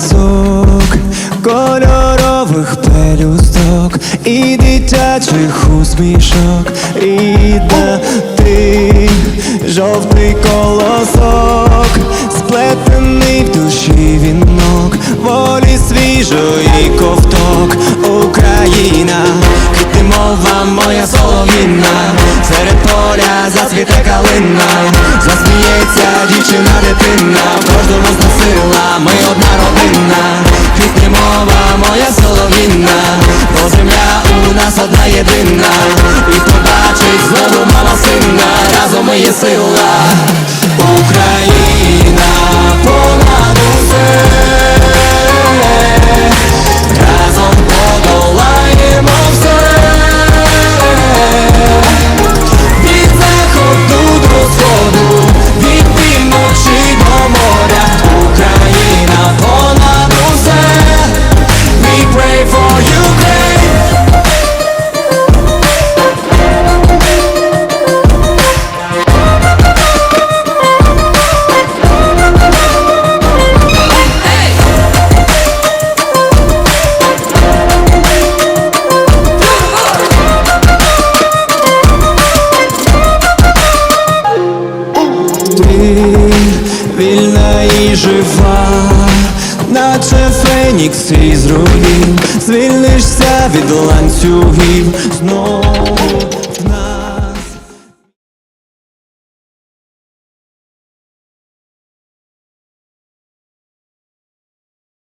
зразок кольорових пелюсток і дитячих усмішок, рідна ти, жовтий колосок, сплетений в душі вінок, волі свіжої ковток, Україна, квіти мова моя солов'їна, nas jedyna I popatrzeć znowu жива, наче фенікс із руїн, звільнишся від ланцюгів знову